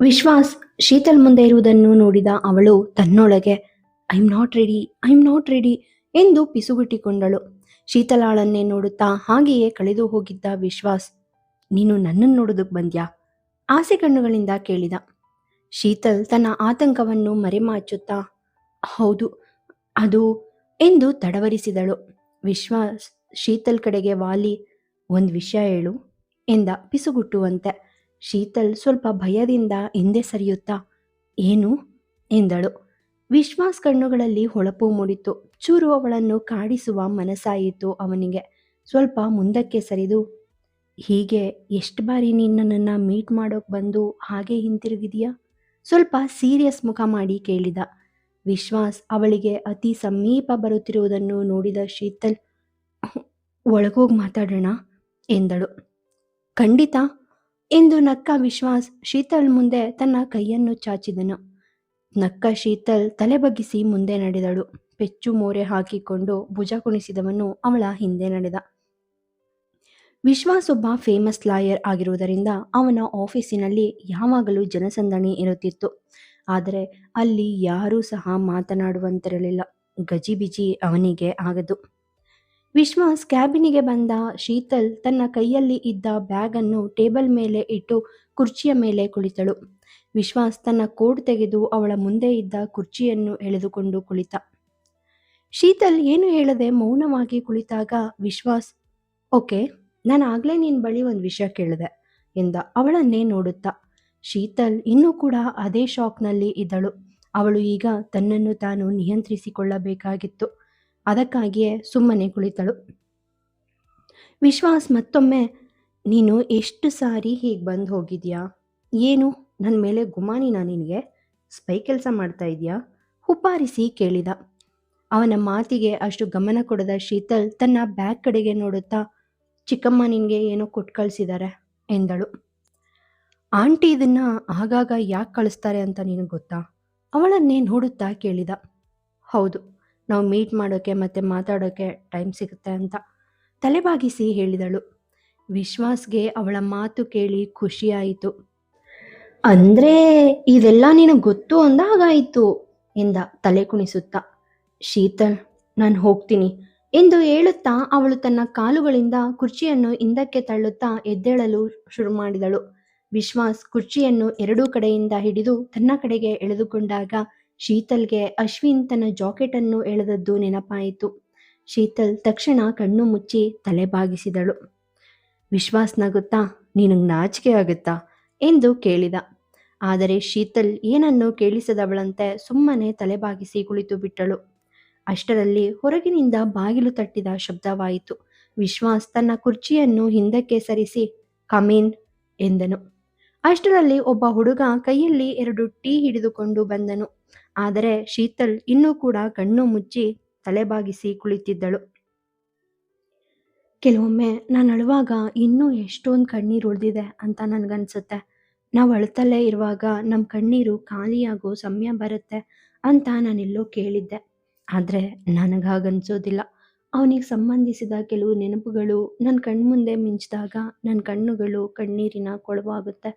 ವಿಶ್ವಾಸ್ ಶೀತಲ್ ಮುಂದೆ ಇರುವುದನ್ನು ನೋಡಿದ ಅವಳು ತನ್ನೊಳಗೆ I am not ready I am not ready ಎಂದು ಪಿಸುಗುಟ್ಟಿಕೊಂಡಳು. ಶೀತಲಾಳನ್ನೇ ನೋಡುತ್ತಾ ಹಾಗೆಯೇ ಕಳೆದು ಹೋಗಿದ್ದ ವಿಶ್ವಾಸ್, ನೀನು ನನ್ನನ್ನು ನೋಡೋದಕ್ಕೆ ಬಂದ್ಯಾ? ಆಸೆ ಕಣ್ಣುಗಳಿಂದ ಕೇಳಿದ. ಶೀತಲ್ ತನ್ನ ಆತಂಕವನ್ನು ಮರೆಮಾಚುತ್ತಾ, ಹೌದು, ಅದು ಎಂದು ತಡವರಿಸಿದಳು. ವಿಶ್ವಾಸ್ ಶೀತಲ್ ಕಡೆಗೆ ವಾಲಿ, ಒಂದು ವಿಷಯ ಹೇಳು ಎಂದ ಪಿಸುಗುಟ್ಟುವಂತೆ. ಶೀತಲ್ ಸ್ವಲ್ಪ ಭಯದಿಂದ ಹಿಂದೆ ಸರಿಯುತ್ತಾ, ಏನು? ಎಂದಳು. ವಿಶ್ವಾಸ್ ಕಣ್ಣುಗಳಲ್ಲಿ ಹೊಳಪು ಮೂಡಿತು. ಚೂರು ಅವಳನ್ನು ಕಾಡಿಸುವ ಮನಸ್ಸಾಯಿತು ಅವನಿಗೆ. ಸ್ವಲ್ಪ ಮುಂದಕ್ಕೆ ಸರಿದು, ಹೀಗೆ ಎಷ್ಟು ಬಾರಿ ನೀನು ನನ್ನನ್ನು ಮೀಟ್ ಮಾಡೋಕೆ ಬಂದು ಹಾಗೆ ಹಿಂತಿರುಗಿದೆಯಾ? ಸ್ವಲ್ಪ ಸೀರಿಯಸ್ ಮುಖ ಮಾಡಿ ಕೇಳಿದ. ವಿಶ್ವಾಸ್ ಅವಳಿಗೆ ಅತಿ ಸಮೀಪ ಬರುತ್ತಿರುವುದನ್ನು ನೋಡಿದ ಶೀತಲ್, ಒಳಗೋಗಿ ಮಾತಾಡೋಣ? ಎಂದಳು. ಖಂಡಿತ. ಎಂದು ನಕ್ಕ ವಿಶ್ವಾಸ್ ಶೀತಲ್ ಮುಂದೆ ತನ್ನ ಕೈಯನ್ನು ಚಾಚಿದನು. ನಕ್ಕ ಶೀತಲ್ ತಲೆ ಬಗ್ಗಿಸಿ ಮುಂದೆ ನಡೆದಳು. ಪೆಚ್ಚು ಮೋರೆ ಹಾಕಿಕೊಂಡು ಭುಜ ಕುಣಿಸಿದವನು ಅವಳ ಹಿಂದೆ ನಡೆದ. ವಿಶ್ವಾಸ್ ಒಬ್ಬ ಫೇಮಸ್ ಲಾಯರ್ ಆಗಿರುವುದರಿಂದ ಅವನ ಆಫೀಸಿನಲ್ಲಿ ಯಾವಾಗಲೂ ಜನಸಂದಣಿ ಇರುತ್ತಿತ್ತು. ಆದರೆ ಅಲ್ಲಿ ಯಾರೂ ಸಹ ಮಾತನಾಡುವಂತಿರಲಿಲ್ಲ. ಗಜಿಬಿಜಿ ಅವನಿಗೆ ಆಗದು. ವಿಶ್ವಾಸ್ ಕ್ಯಾಬಿನಿಗೆ ಬಂದ ಶೀತಲ್ ತನ್ನ ಕೈಯಲ್ಲಿ ಇದ್ದ ಬ್ಯಾಗನ್ನು ಟೇಬಲ್ ಮೇಲೆ ಇಟ್ಟು ಕುರ್ಚಿಯ ಮೇಲೆ ಕುಳಿತಳು. ವಿಶ್ವಾಸ್ ತನ್ನ ಕೋಟ್ ತೆಗೆದು ಅವಳ ಮುಂದೆ ಇದ್ದ ಕುರ್ಚಿಯನ್ನು ಎಳೆದುಕೊಂಡು ಕುಳಿತ. ಶೀತಲ್ ಏನು ಹೇಳದೆ ಮೌನವಾಗಿ ಕುಳಿತಾಗ ವಿಶ್ವಾಸ್ ಓಕೆ, ನಾನು ಆಗ್ಲೇ ನಿನ್ನ ಬಳಿ ಒಂದು ವಿಷಯ ಕೇಳಿದೆ ಎಂದ. ಅವಳನ್ನೇ ನೋಡುತ್ತಾ. ಶೀತಲ್ ಇನ್ನೂ ಕೂಡ ಅದೇ ಶಾಕ್ನಲ್ಲಿ ಇದ್ದಳು. ಅವಳು ಈಗ ತನ್ನನ್ನು ತಾನು ನಿಯಂತ್ರಿಸಿಕೊಳ್ಳಬೇಕಾಗಿತ್ತು. ಅದಕ್ಕಾಗಿಯೇ ಸುಮ್ಮನೆ ಕುಳಿತಳು. ವಿಶ್ವಾಸ್, ಮತ್ತೊಮ್ಮೆ, ನೀನು ಎಷ್ಟು ಸಾರಿ ಹೀಗೆ ಬಂದು ಹೋಗಿದ್ಯಾ? ಏನು? ನನ್ನ ಮೇಲೆ ಗುಮಾನಿನ ನಿನಗೆ? ಸ್ಪೈ ಕೆಲಸ ಮಾಡ್ತಾ ಇದೆಯಾ? ಹುಪ್ಪಾರಿಸಿ ಕೇಳಿದ. ಅವನ ಮಾತಿಗೆ ಅಷ್ಟು ಗಮನ ಕೊಡದ ಶೀತಲ್ ತನ್ನ ಬ್ಯಾಗ್ ಕಡೆಗೆ ನೋಡುತ್ತಾ, ಚಿಕ್ಕಮ್ಮ ನಿನಗೆ ಏನೋ ಕೊಟ್ಟು ಕಳಿಸಿದ್ದಾರೆ ಎಂದಳು. ಆಂಟಿ ಇದನ್ನ ಆಗಾಗ ಯಾಕೆ ಕಳಿಸ್ತಾರೆ ಅಂತ ನಿನಗೆ ಗೊತ್ತಾ? ಅವಳನ್ನೇ ನೋಡುತ್ತಾ ಕೇಳಿದ. ಹೌದು ನಾವು ಮೀಟ್ ಮಾಡೋಕ್ಕೆ ಮತ್ತು ಮಾತಾಡೋಕ್ಕೆ ಟೈಮ್ ಸಿಗುತ್ತೆ ಅಂತ ತಲೆಬಾಗಿಸಿ ಹೇಳಿದಳು. ವಿಶ್ವಾಸ್ಗೆ ಅವಳ ಮಾತು ಕೇಳಿ ಖುಷಿಯಾಯಿತು ಅಂದ್ರೆ ಇದೆಲ್ಲ ನಿನಗೆ ಗೊತ್ತು ಅಂದಾಗಾಯಿತು? ಎಂದ ತಲೆ ಕುಣಿಸುತ್ತಾ. ಶೀತಲ್, ನಾನು ಹೋಗ್ತೀನಿ. ಎಂದು ಹೇಳುತ್ತಾ ಅವಳು ತನ್ನ ಕಾಲುಗಳಿಂದ ಕುರ್ಚಿಯನ್ನು ಹಿಂದಕ್ಕೆ ತಳ್ಳುತ್ತಾ ಎದ್ದೇಳಲು ಶುರು ಮಾಡಿದಳು. ವಿಶ್ವಾಸ್ ಕುರ್ಚಿಯನ್ನು ಎರಡೂ ಕಡೆಯಿಂದ ಹಿಡಿದು ತನ್ನ ಕಡೆಗೆ ಎಳೆದುಕೊಂಡಾಗ ಶೀತಲ್ಗೆ ಅಶ್ವಿನ್ ತನ್ನ ಜಾಕೆಟನ್ನು ಎಳೆದದ್ದು ನೆನಪಾಯಿತು. ಶೀತಲ್ ತಕ್ಷಣ ಕಣ್ಣು ಮುಚ್ಚಿ ತಲೆ ಬಾಗಿಸಿದಳು. ವಿಶ್ವಾಸ್ ನಗುತ್ತಾ, ನಿನಗೆ ನಾಚಿಕೆ ಆಗುತ್ತಾ? ಎಂದು ಕೇಳಿದ. ಆದರೆ ಶೀತಲ್ ಏನನ್ನು ಕೇಳಿಸದವಳಂತೆ ಸುಮ್ಮನೆ ತಲೆಬಾಗಿಸಿ ಕುಳಿತು ಬಿಟ್ಟಳು. ಅಷ್ಟರಲ್ಲಿ ಹೊರಗಿನಿಂದ ಬಾಗಿಲು ತಟ್ಟಿದ ಶಬ್ದವಾಯಿತು. ವಿಶ್ವಾಸ್ ತನ್ನ ಕುರ್ಚಿಯನ್ನು ಹಿಂದಕ್ಕೆ ಸರಿಸಿ ಕಮೀನ್ ಎಂದನು. ಅಷ್ಟರಲ್ಲಿ ಒಬ್ಬ ಹುಡುಗ ಕೈಯಲ್ಲಿ ಎರಡು ಟೀ ಹಿಡಿದುಕೊಂಡು ಬಂದನು. ಆದರೆ ಶೀತಲ್ ಇನ್ನೂ ಕೂಡ ಕಣ್ಣು ಮುಚ್ಚಿ ತಲೆಬಾಗಿಸಿ ಕುಳಿತಿದ್ದಳು. ಕೆಲವೊಮ್ಮೆ ನಾನು ಅಳುವಾಗ ಇನ್ನೂ ಎಷ್ಟೊಂದು ಕಣ್ಣೀರು ಉಳಿದಿದೆ ಅಂತ ನನಗನ್ಸುತ್ತೆ. ನಾವು ಅಳ್ತಲ್ಲೇ ಇರುವಾಗ ನಮ್ಮ ಕಣ್ಣೀರು ಖಾಲಿಯಾಗೋ ಸಮಯ ಬರುತ್ತೆ ಅಂತ ನಾನೆಲ್ಲೋ ಕೇಳಿದ್ದೆ. ಆದರೆ ನನಗಾಗನ್ಸೋದಿಲ್ಲ. ಅವನಿಗೆ ಸಂಬಂಧಿಸಿದ ಕೆಲವು ನೆನಪುಗಳು ನನ್ನ ಕಣ್ಮುಂದೆ ಮಿಂಚಿದಾಗ ನನ್ನ ಕಣ್ಣುಗಳು ಕಣ್ಣೀರಿನ ಕೊಳವಾಗುತ್ತೆ.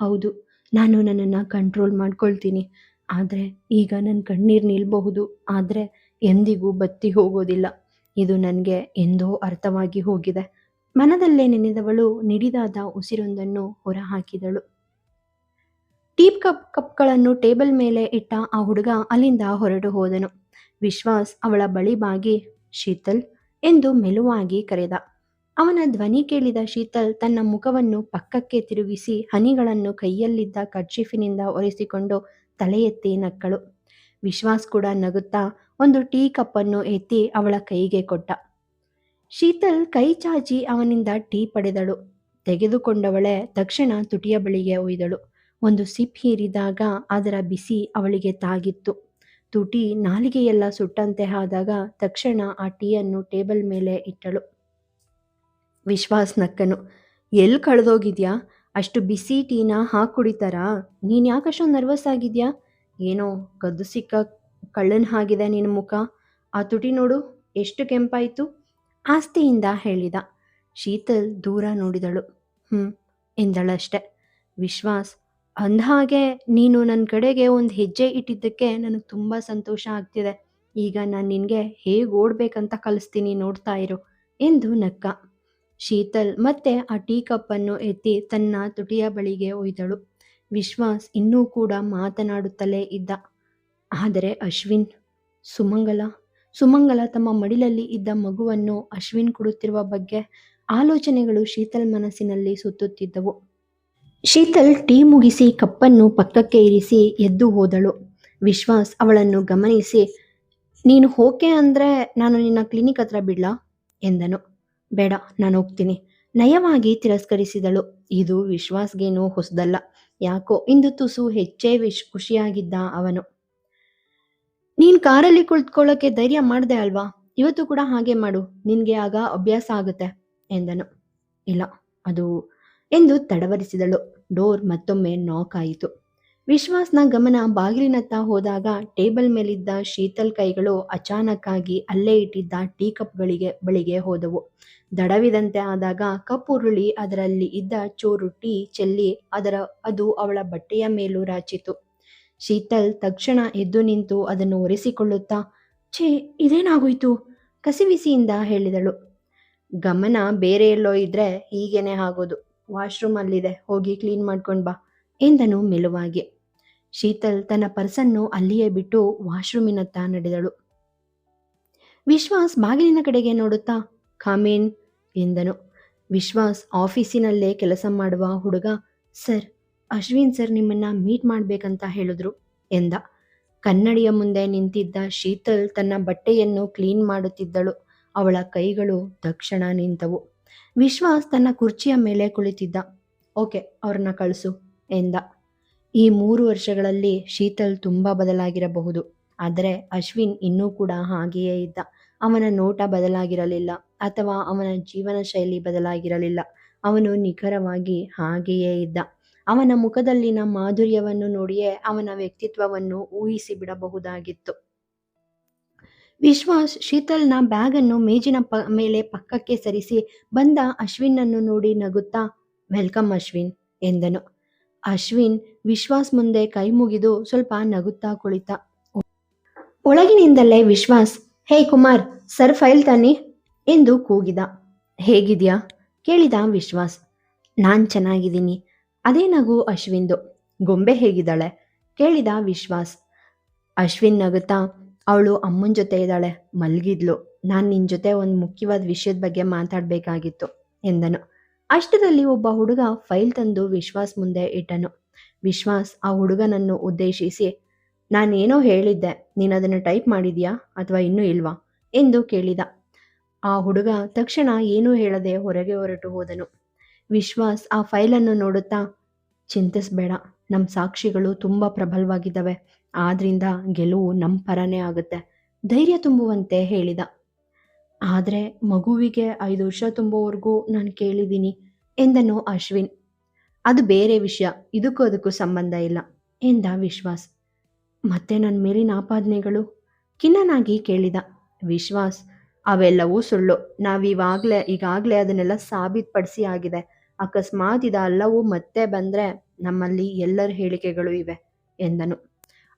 ಹೌದು, ನಾನು ನನ್ನನ್ನು ಕಂಟ್ರೋಲ್ ಮಾಡ್ಕೊಳ್ತೀನಿ. ಆದರೆ ಈಗ ನನ್ನ ಕಣ್ಣೀರು ನಿಲ್ಲಬಹುದು ಆದರೆ ಎಂದಿಗೂ ಬತ್ತಿ ಹೋಗೋದಿಲ್ಲ. ಇದು ನನಗೆ ಎಂದೋ ಅರ್ಥವಾಗಿ ಹೋಗಿದೆ. ಮನದಲ್ಲೇ ನೆನೆದವಳು ನಿಡಿದಾದ ಉಸಿರೊಂದನ್ನು ಹೊರಹಾಕಿದಳು. ಟೀಪ್ ಕಪ್ ಕಪ್ಗಳನ್ನು ಟೇಬಲ್ ಮೇಲೆ ಇಟ್ಟ ಆ ಹುಡುಗ ಅಲ್ಲಿಂದ ಹೊರಟು ಹೋದನು. ವಿಶ್ವಾಸ್ ಅವಳ ಬಳಿ ಬಾಗಿ ಶೀತಲ್ ಎಂದು ಮೆಲುವಾಗಿ ಕರೆದ. ಅವನ ಧ್ವನಿ ಕೇಳಿದ ಶೀತಲ್ ತನ್ನ ಮುಖವನ್ನು ಪಕ್ಕಕ್ಕೆ ತಿರುಗಿಸಿ ಹನಿಗಳನ್ನು ಕೈಯಲ್ಲಿದ್ದ ಕರ್ಚೀಫಿನಿಂದ ಒರೆಸಿಕೊಂಡು ತಲೆ ಎತ್ತಿ ನಕ್ಕಳು. ವಿಶ್ವಾಸ್ ಕೂಡ ನಗುತ್ತಾ ಒಂದು ಟೀ ಕಪ್ಪನ್ನು ಎತ್ತಿ ಅವಳ ಕೈಗೆ ಕೊಟ್ಟ. ಶೀತಲ್ ಕೈ ಚಾಚಿ ಅವನಿಂದ ಟೀ ಪಡೆದಳು. ತೆಗೆದುಕೊಂಡವಳೆ ತಕ್ಷಣ ತುಟಿಯ ಬಳಿಗೆ ಒಯ್ದಳು. ಒಂದು ಸಿಪ್ ಹೀರಿದಾಗ ಅದರ ಬಿಸಿ ಅವಳಿಗೆ ತಾಗಿತ್ತು. ತುಟಿ ನಾಲಿಗೆಯೆಲ್ಲ ಸುಟ್ಟಂತೆ ಆದಾಗ ತಕ್ಷಣ ಆ ಟೀಯನ್ನು ಟೇಬಲ್ ಮೇಲೆ ಇಟ್ಟಳು. ವಿಶ್ವಾಸ್ ನಕ್ಕನು ಎಲ್ಲಿ ಕಳೆದೋಗಿದ್ಯಾ? ಅಷ್ಟು ಬಿಸಿ ಟೀನ ಹಾಕಿ ಕುಡಿತಾರಾ? ನೀನು ಯಾಕಷ್ಟೊಂದು ನರ್ವಸ್ ಆಗಿದ್ಯಾ? ಏನೋ ಕದ್ದು ಸಿಕ್ಕ ಕಳ್ಳನ ಹಾಗಿದೆ ನಿನ್ನ ಮುಖ. ಆ ತುಟಿ ನೋಡು, ಎಷ್ಟು ಕೆಂಪಾಯಿತು? ಆಸ್ತಿಯಿಂದ ಹೇಳಿದ. ಶೀತಲ್ ದೂರ ನೋಡಿದಳು. ಹ್ಞೂ ಎಂದಳಷ್ಟೆ. ವಿಶ್ವಾಸ್ ಅಂದಹಾಗೆ ನೀನು ನನ್ನ ಕಡೆಗೆ ಒಂದು ಹೆಜ್ಜೆ ಇಟ್ಟಿದ್ದಕ್ಕೆ ನನಗೆ ತುಂಬ ಸಂತೋಷ ಆಗ್ತಿದೆ. ಈಗ ನಾನು ನಿನಗೆ ಹೇಗೆ ಓಡ್ಬೇಕಂತ ಕಲಿಸ್ತೀನಿ ನೋಡ್ತಾ ಇರು ಎಂದು ನಕ್ಕ. ಶೀತಲ್ ಮತ್ತೆ ಆ ಟೀ ಕಪ್ಪನ್ನು ಎತ್ತಿ ತನ್ನ ತುಟಿಯ ಬಳಿಗೆ ಒಯ್ದಳು. ವಿಶ್ವಾಸ್ ಇನ್ನೂ ಕೂಡ ಮಾತನಾಡುತ್ತಲೇ ಇದ್ದ. ಆದರೆ ಅಶ್ವಿನ್, ಸುಮಂಗಲ, ಸುಮಂಗಲ ತಮ್ಮ ಮಡಿಲಲ್ಲಿ ಇದ್ದ ಮಗುವನ್ನು ಅಶ್ವಿನ್ ಕೊಡುತ್ತಿರುವ ಬಗ್ಗೆ ಆಲೋಚನೆಗಳು ಶೀತಲ್ ಮನಸ್ಸಿನಲ್ಲಿ ಸುತ್ತುತ್ತಿದ್ದವು. ಶೀತಲ್ ಟೀ ಮುಗಿಸಿ ಕಪ್ಪನ್ನು ಪಕ್ಕಕ್ಕೆ ಇರಿಸಿ ಎದ್ದು ಹೋದಳು. ವಿಶ್ವಾಸ್ ಅವಳನ್ನು ಗಮನಿಸಿ, ನೀನು ಹೋಕೆ ಅಂದ್ರೆ ನಾನು ನಿನ್ನ ಕ್ಲಿನಿಕ್ ಹತ್ರ ಬಿಡ್ಲಾ ಎಂದನು. ಬೇಡ, ನಾನು ಹೋಗ್ತೀನಿ ನಯವಾಗಿ ತಿರಸ್ಕರಿಸಿದಳು. ಇದು ವಿಶ್ವಾಸ್ಗೇನೂ ಹೊಸದಲ್ಲ. ಯಾಕೋ ಇಂದು ತುಸು ಹೆಚ್ಚೇ ವಿಶ್ ಖುಷಿಯಾಗಿದ್ದ ಅವನು. ನೀನ್ ಕಾರಲ್ಲಿ ಕುಳಿತುಕೊಳ್ಳೋಕೆ ಧೈರ್ಯ ಮಾಡಿದೆ ಅಲ್ವಾ? ಇವತ್ತು ಕೂಡ ಹಾಗೆ ಮಾಡು. ನಿನಗೆ ಆಗ ಅಭ್ಯಾಸ ಆಗುತ್ತೆ ಎಂದನು. ಇಲ್ಲ, ಅದು ಎಂದು ತಡವರಿಸಿದಳು. ಡೋರ್ ಮತ್ತೊಮ್ಮೆ ನಾಕ್ ಆಯಿತು. ವಿಶ್ವಾಸ್ನ ಗಮನ ಬಾಗಿಲಿನತ್ತ ಹೋದಾಗ ಟೇಬಲ್ ಮೇಲಿದ್ದ ಶೀತಲ್ ಕೈಗಳು ಅಚಾನಕ್ಕಾಗಿ ಅಲ್ಲೇ ಇಟ್ಟಿದ್ದ ಟೀ ಕಪ್ಗಳಿಗೆ ಬಳಿಗೆ ಹೋದವು. ದಡವಿದಂತೆ ಆದಾಗ ಕಪ್ ಉರುಳಿ ಅದರಲ್ಲಿ ಇದ್ದ ಚೂರು ಟೀ ಚೆಲ್ಲಿ ಅದರ ಅದು ಅವಳ ಬಟ್ಟೆಯ ಮೇಲೂ ರಾಚಿತು. ಶೀತಲ್ ತಕ್ಷಣ ಎದ್ದು ನಿಂತು ಅದನ್ನು ಒರೆಸಿಕೊಳ್ಳುತ್ತಾ, ಛೇ ಇದೇನಾಗೋಯ್ತು ಕಸಿವಿಸಿಯಿಂದ ಹೇಳಿದಳು. ಗಮನ ಬೇರೆ ಎಲ್ಲೋ ಇದ್ರೆ ಹೀಗೇನೆ ಆಗೋದು. ವಾಶ್ರೂಮ್ ಅಲ್ಲಿದೆ, ಹೋಗಿ ಕ್ಲೀನ್ ಮಾಡ್ಕೊಂಡು ಬಾ ಎಂದನು ಮೆಲುವಾಗಿ. ಶೀತಲ್ ತನ್ನ ಪರ್ಸನ್ನು ಅಲ್ಲಿಯೇ ಬಿಟ್ಟು ವಾಶ್ರೂಮಿನತ್ತ ನಡೆದಳು. ವಿಶ್ವಾಸ್ ಬಾಗಿಲಿನ ಕಡೆಗೆ ನೋಡುತ್ತಾ ಕಾಮಿನ್ ಎಂದನು. ವಿಶ್ವಾಸ್ ಆಫೀಸಿನಲ್ಲೇ ಕೆಲಸ ಮಾಡುವ ಹುಡುಗ, ಸರ್, ಅಶ್ವಿನ್ ಸರ್ ನಿಮ್ಮನ್ನ ಮೀಟ್ ಮಾಡ್ಬೇಕಂತ ಹೇಳಿದ್ರು, ಎಂದ. ಕನ್ನಡಿಯ ಮುಂದೆ ನಿಂತಿದ್ದ ಶೀತಲ್ ತನ್ನ ಬಟ್ಟೆಯನ್ನು ಕ್ಲೀನ್ ಮಾಡುತ್ತಿದ್ದಳು. ಅವಳ ಕೈಗಳು ತಕ್ಷಣ ನಿಂತವು. ವಿಶ್ವಾಸ್ ತನ್ನ ಕುರ್ಚಿಯ ಮೇಲೆ ಕುಳಿತಿದ್ದ. ಓಕೆ, ಅವ್ರನ್ನ ಕಳಿಸು, ಎಂದ. ಈ ಮೂರು ವರ್ಷಗಳಲ್ಲಿ ಶೀತಲ್ ತುಂಬಾ ಬದಲಾಗಿರಬಹುದು. ಆದರೆ ಅಶ್ವಿನ್ ಇನ್ನೂ ಕೂಡ ಹಾಗೆಯೇ ಇದ್ದ. ಅವನ ನೋಟ ಬದಲಾಗಿರಲಿಲ್ಲ ಅಥವಾ ಅವನ ಜೀವನ ಶೈಲಿ ಬದಲಾಗಿರಲಿಲ್ಲ. ಅವನು ನಿಖರವಾಗಿ ಹಾಗೆಯೇ ಇದ್ದ. ಅವನ ಮುಖದಲ್ಲಿನ ಮಾಧುರ್ಯವನ್ನು ನೋಡಿಯೇ ಅವನ ವ್ಯಕ್ತಿತ್ವವನ್ನು ಊಹಿಸಿಬಿಡಬಹುದಾಗಿತ್ತು. ವಿಶ್ವಾಸ್ ಶೀತಲ್ನ ಬ್ಯಾಗನ್ನು ಮೇಜಿನ ಪ, ಮೇಲೆ ಪಕ್ಕಕ್ಕೆ ಸರಿಸಿ ಬಂದ ಅಶ್ವಿನ್ನನ್ನು ನೋಡಿ ನಗುತ್ತಾ, ವೆಲ್ಕಮ್ ಅಶ್ವಿನ್, ಎಂದನು. ಅಶ್ವಿನ್ ವಿಶ್ವಾಸ್ ಮುಂದೆ ಕೈ ಮುಗಿದು ಸ್ವಲ್ಪ ನಗುತ್ತಾ ಕುಳಿತ. ಒಳಗಿನಿಂದಲೇ Vishwas, hey Kumar, sir file ತಾನೆ ಎಂದು ಕೂಗಿದ. ಹೇಗಿದ್ಯಾ ಕೇಳಿದ ವಿಶ್ವಾಸ್. ನಾನ್ ಚೆನ್ನಾಗಿದ್ದೀನಿ ಅದೇ ನಗು ಅಶ್ವಿನ್ದು. ಗೊಂಬೆ ಹೇಗಿದ್ದಾಳೆ ಕೇಳಿದ ವಿಶ್ವಾಸ್. ಅಶ್ವಿನ್ ನಗುತ್ತಾ ಅವಳು ಅಮ್ಮನ ಜೊತೆ ಇದ್ದಾಳೆ, ಮಲಗಿದ್ಲು ನಾನ್ ನಿನ್ ಜೊತೆ ಒಂದು ಮುಖ್ಯವಾದ ವಿಷಯದ ಬಗ್ಗೆ ಮಾತಾಡ್ಬೇಕಾಗಿತ್ತು, ಎಂದನು. ಅಷ್ಟರಲ್ಲಿ ಒಬ್ಬ ಹುಡುಗ ಫೈಲ್ ತಂದು ವಿಶ್ವಾಸ್ ಮುಂದೆ ಇಟ್ಟನು. ವಿಶ್ವಾಸ್ ಆ ಹುಡುಗನನ್ನು ಉದ್ದೇಶಿಸಿ, ನಾನೇನೋ ಹೇಳಿದ್ದೆ ನೀನದನ್ನು ಟೈಪ್ ಮಾಡಿದ್ಯಾ ಅಥವಾ ಇನ್ನೂ ಇಲ್ವಾ ಎಂದು ಕೇಳಿದ. ಆ ಹುಡುಗ ತಕ್ಷಣ ಏನೂ ಹೇಳದೆ ಹೊರಗೆ ಹೊರಟು ಹೋದನು. ವಿಶ್ವಾಸ್ ಆ ಫೈಲನ್ನು ನೋಡುತ್ತಾ, ಚಿಂತಿಸ್ಬೇಡ ನಮ್ಮ ಸಾಕ್ಷಿಗಳು ತುಂಬಾ ಪ್ರಬಲವಾಗಿದ್ದಾವೆ. ಆದ್ರಿಂದ ಗೆಲುವು ನಮ್ಮ ಪರನೇ ಆಗುತ್ತೆ ಧೈರ್ಯ ತುಂಬುವಂತೆ ಹೇಳಿದ. ಆದರೆ ಮಗುವಿಗೆ ಐದು ವರ್ಷ ತುಂಬುವವರೆಗೂ ನಾನು ಕೇಳಿದ್ದೀನಿ ಎಂದನು ಅಶ್ವಿನ್. ಅದು ಬೇರೆ ವಿಷಯ, ಇದಕ್ಕೂ ಅದಕ್ಕೂ ಸಂಬಂಧ ಇಲ್ಲ ಎಂದ ವಿಶ್ವಾಸ್. ಮತ್ತೆ ನನ್ನ ಮೇಲಿನ ಆಪಾದನೆಗಳು ಖಿನ್ನನಾಗಿ ಕೇಳಿದ. ವಿಶ್ವಾಸ್, ಅವೆಲ್ಲವೂ ಸುಳ್ಳು ನಾವಿವಾಗ್ಲೇ, ಈಗಾಗಲೇ ಅದನ್ನೆಲ್ಲ ಸಾಬೀತುಪಡಿಸಿ ಆಗಿದೆ. ಅಕಸ್ಮಾತ್ ಇದೆಲ್ಲವೂ ಮತ್ತೆ ಬಂದ್ರೆ ನಮ್ಮಲ್ಲಿ ಎಲ್ಲರ ಹೇಳಿಕೆಗಳು ಇವೆ ಎಂದನು.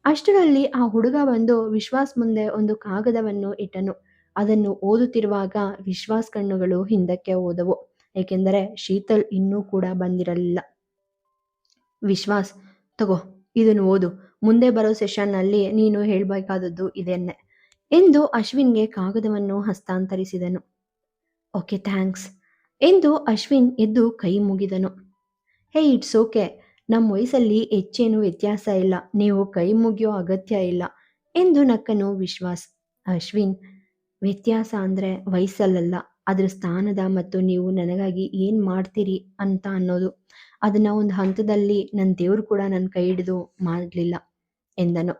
ಅಷ್ಟರಲ್ಲಿ ಆ ಹುಡುಗ ಬಂದು ವಿಶ್ವಾಸ್ ಮುಂದೆ ಒಂದು ಕಾಗದವನ್ನು ಇಟ್ಟನು. ಅದನ್ನು ಓದುತ್ತಿರುವಾಗ ವಿಶ್ವಾಸ್ ಕಣ್ಣುಗಳು ಹಿಂದಕ್ಕೆ ಓದವು ಏಕೆಂದರೆ ಶೀತಲ್ ಇನ್ನೂ ಕೂಡ ಬಂದಿರಲಿಲ್ಲ. ವಿಶ್ವಾಸ್, ತಗೋ, ಇದನ್ನು ಓದು ಮುಂದೆ ಬರೋ ಸೆಷನ್ನಲ್ಲಿ ನೀನು ಹೇಳ್ಬೇಕಾದದ್ದು ಇದನ್ನೇ ಎಂದು ಅಶ್ವಿನ್ಗೆ ಕಾಗದವನ್ನು ಹಸ್ತಾಂತರಿಸಿದನು. ಓಕೆ, ಥ್ಯಾಂಕ್ಸ್ ಎಂದು ಅಶ್ವಿನ್ ಎದ್ದು ಕೈ ಮುಗಿದನು. ಹೇ, ಇಟ್ಸ್ ಓಕೆ ನಮ್ ವಯಸ್ಸಲ್ಲಿ ಹೆಚ್ಚೇನು ವ್ಯತ್ಯಾಸ ಇಲ್ಲ ನೀವು ಕೈ ಮುಗಿಯೋ ಅಗತ್ಯ ಇಲ್ಲ ಎಂದು ನಕ್ಕನು ವಿಶ್ವಾಸ್. ಅಶ್ವಿನ್, ವ್ಯತ್ಯಾಸ ಅಂದ್ರೆ ವಯಸ್ಸಲ್ಲಲ್ಲ ಅದ್ರ ಸ್ಥಾನದ ಮತ್ತು ನೀವು ನನಗಾಗಿ ಏನ್ ಮಾಡ್ತೀರಿ ಅಂತ ಅನ್ನೋದು. ಅದನ್ನ ಒಂದು ಹಂತದಲ್ಲಿ ನನ್ನ ದೇವ್ರು ಕೂಡ ನನ್ನ ಕೈ ಹಿಡಿದು ಮಾಡ್ಲಿಲ್ಲ ಎಂದನು.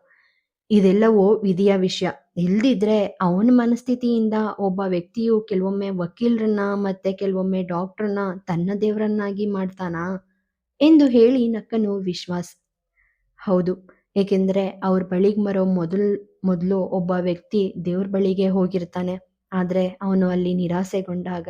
ಇದೆಲ್ಲವೂ ವಿಧಿಯ ವಿಷಯ. ಇಲ್ದಿದ್ರೆ ಅವನ ಮನಸ್ಥಿತಿಯಿಂದ ಒಬ್ಬ ವ್ಯಕ್ತಿಯು ಕೆಲವೊಮ್ಮೆ ವಕೀಲರನ್ನ ಮತ್ತೆ ಕೆಲವೊಮ್ಮೆ ಡಾಕ್ಟರ್ನ ತನ್ನ ದೇವರನ್ನಾಗಿ ಮಾಡ್ತಾನಾ ಎಂದು ಹೇಳಿ ನಕ್ಕನು ವಿಶ್ವಾಸ್. ಹೌದು, ಏಕೆಂದರೆ ಅವ್ರ ಬಳಿಗೆ ಬರೋ ಮೊದಲ್, ಮೊದಲು ಒಬ್ಬ ವ್ಯಕ್ತಿ ದೇವ್ರ ಬಳಿಗೆ ಹೋಗಿರ್ತಾನೆ. ಆದ್ರೆ ಅವನು ಅಲ್ಲಿ ನಿರಾಸೆಗೊಂಡಾಗ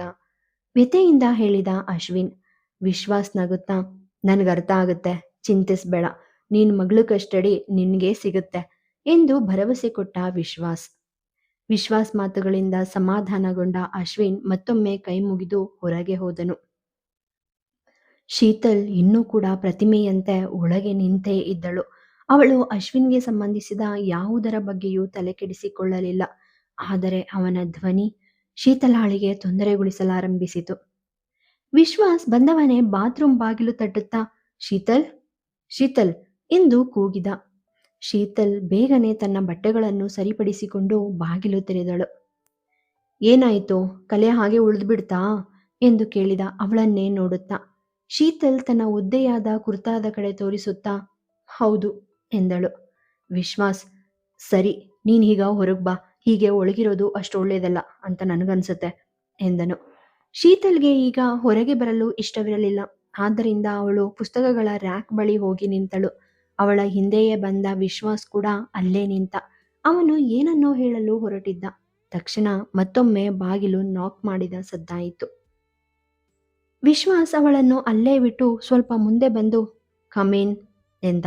ವ್ಯಥೆಯಿಂದ ಹೇಳಿದ ಅಶ್ವಿನ್. ವಿಶ್ವಾಸ್ ನಗುತ್ತಾ ನನ್ಗರ್ಥ ಆಗುತ್ತೆ, ಚಿಂತಿಸ್ಬೇಡ, ನಿನ್ ಮಗಳು ಕಷ್ಟಡಿ ನಿನಗೆ ಸಿಗುತ್ತೆ ಎಂದು ಭರವಸೆ ಕೊಟ್ಟ ವಿಶ್ವಾಸ್ ವಿಶ್ವಾಸ್ ಮಾತುಗಳಿಂದ ಸಮಾಧಾನಗೊಂಡ ಅಶ್ವಿನ್ ಮತ್ತೊಮ್ಮೆ ಕೈ ಮುಗಿದು ಹೊರಗೆ ಹೋದನು ಶೀತಲ್ ಇನ್ನೂ ಕೂಡ ಪ್ರತಿಮೆಯಂತೆ ಒಳಗೆ ನಿಂತೇ ಇದ್ದಳು. ಅವಳು ಅಶ್ವಿನ್ಗೆ ಸಂಬಂಧಿಸಿದ ಯಾವುದರ ಬಗ್ಗೆಯೂ ತಲೆ ಕೆಡಿಸಿಕೊಳ್ಳಲಿಲ್ಲ. ಆದರೆ ಅವನ ಧ್ವನಿ ಶೀತಲಾಳಿಗೆ ತೊಂದರೆಗೊಳಿಸಲಾರಂಭಿಸಿತು. ವಿಶ್ವಾಸ್ ಬಂದವನೇ ಬಾತ್ರೂಮ್ ಬಾಗಿಲು ತಟ್ಟುತ್ತಾ, ಶೀತಲ್ ಶೀತಲ್, ಎಂದು ಕೂಗಿದ. ಶೀತಲ್ ಬೇಗನೆ ತನ್ನ ಬಟ್ಟೆಗಳನ್ನು ಸರಿಪಡಿಸಿಕೊಂಡು ಬಾಗಿಲು ತೆರೆದಳು. ಏನಾಯಿತು? ಕಲೆ ಹಾಗೆ ಉಳಿದ್ಬಿಡ್ತಾ? ಎಂದು ಕೇಳಿದ ಅವಳನ್ನೇ ನೋಡುತ್ತಾ. ಶೀತಲ್ ತನ್ನ ಒದ್ದೆಯಾದ ಕುರ್ತಾದ ಕಡೆ ತೋರಿಸುತ್ತಾ, ಹೌದು, ಎಂದಳು. ವಿಶ್ವಾಸ್, ಸರಿ, ನೀನ್ ಈಗ ಹೊರಗ್ ಬಾ, ಹೀಗೆ ಒಳಗಿರೋದು ಅಷ್ಟು ಒಳ್ಳೇದಲ್ಲ ಅಂತ ನನಗನ್ಸುತ್ತೆ, ಎಂದನು. ಶೀತಲ್ಗೆ ಈಗ ಹೊರಗೆ ಬರಲು ಇಷ್ಟವಿರಲಿಲ್ಲ. ಆದ್ದರಿಂದ ಅವಳು ಪುಸ್ತಕಗಳ ರ್ಯಾಕ್ ಬಳಿ ಹೋಗಿ ನಿಂತಳು. ಅವಳ ಹಿಂದೆಯೇ ಬಂದ ವಿಶ್ವಾಸ್ ಕೂಡ ಅಲ್ಲೇ ನಿಂತ. ಅವನು ಏನನ್ನೋ ಹೇಳಲು ಹೊರಟಿದ್ದ. ತಕ್ಷಣ ಮತ್ತೊಮ್ಮೆ ಬಾಗಿಲು ನಾಕ್ ಮಾಡಿದ ಸದ್ದಾಯಿತು. ವಿಶ್ವಾಸ್ ಅವಳನ್ನು ಅಲ್ಲೇ ಬಿಟ್ಟು ಸ್ವಲ್ಪ ಮುಂದೆ ಬಂದು ಕಮೀನ್ ಎಂದ.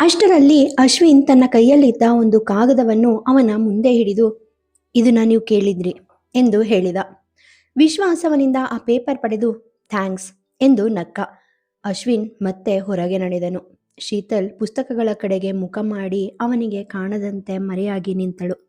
ಅಷ್ಟರಲ್ಲಿ ಅಶ್ವಿನ್ ತನ್ನ ಕೈಯಲ್ಲಿದ್ದ ಒಂದು ಕಾಗದವನ್ನು ಅವನ ಮುಂದೆ ಹಿಡಿದು, ಇದನ್ನ ನೀವು ಕೇಳಿದ್ರಿ, ಎಂದು ಹೇಳಿದ. ವಿಶ್ವಾಸ್ ಅವನಿಂದ ಆ ಪೇಪರ್ ಪಡೆದು ಥ್ಯಾಂಕ್ಸ್ ಎಂದು ನಕ್ಕ ಅಶ್ವಿನ್ ಮತ್ತೆ ಹೊರಗೆ ನಡೆದನು. ಶೀತಲ್ ಪುಸ್ತಕಗಳ ಕಡೆಗೆ ಮುಖ ಮಾಡಿ ಅವನಿಗೆ ಕಾಣದಂತೆ ಮರೆಯಾಗಿ ನಿಂತಳು.